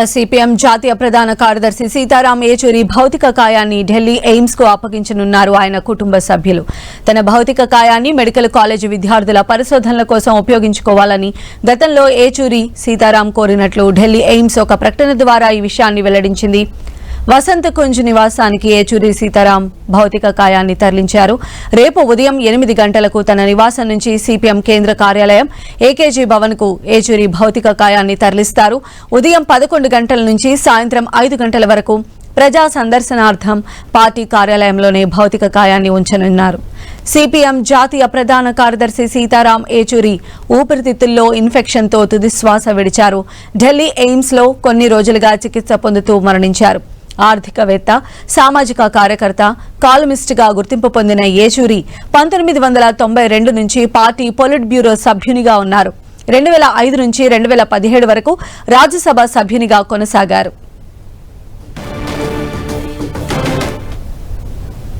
CPM జాతీయ ప్రధాన కార్యదర్శి సీతారాం ఏచూరి భౌతిక కాయాన్ని ఢిల్లీ ఎయిమ్స్కు అప్పగించనున్నారు ఆయన కుటుంబ సభ్యులు. తన భౌతిక కాయాన్ని మెడికల్ కాలేజీ విద్యార్థుల పరిశోధనల కోసం ఉపయోగించుకోవాలని గతంలో ఏచూరి సీతారాం కోరినట్లు ఢిల్లీ ఎయిమ్స్ ఒక ప్రకటన ద్వారా ఈ విషయాన్ని వెల్లడించింది. వసంత కుంజ్ నివాసానికి ఏచూరి సీతారాం భౌతిక కాయాన్ని తరలించారు. రేపు ఉదయం ఎనిమిది గంటలకు తన నివాసం నుంచి సిపిఎం కేంద్ర కార్యాలయం ఏకేజీ భవన్కు ఏచూరి భౌతిక కాయాన్ని తరలిస్తారు. ఉదయం పదకొండు గంటల నుంచి సాయంత్రం ఐదు గంటల వరకు ప్రజా సందర్శనార్థం పార్టీ కార్యాలయంలోనే భౌతిక కాయాన్ని ఉంచనున్నారు. సిపిఎం జాతీయ ప్రధాన కార్యదర్శి సీతారాం ఏచూరి ఊపిరితిత్తుల్లో ఇన్ఫెక్షన్తో తుదిశ్వాస విడిచారు. ఢిల్లీ ఎయిమ్స్లో కొన్ని రోజులుగా చికిత్స పొందుతూ మరణించారు. ఆర్థికవేత్త సామాజిక కార్యకర్త కాలమిస్ట్గా గుర్తింపు పొందిన ఏచూరి పంతొమ్మిది వందల తొంభై రెండు నుంచి పార్టీ పొలిట్ బ్యూరో సభ్యునిగా ఉన్నారు. రెండు వేల ఐదు నుంచి రెండు వేల పదిహేడు వరకు రాజ్యసభ సభ్యునిగా కొనసాగారు.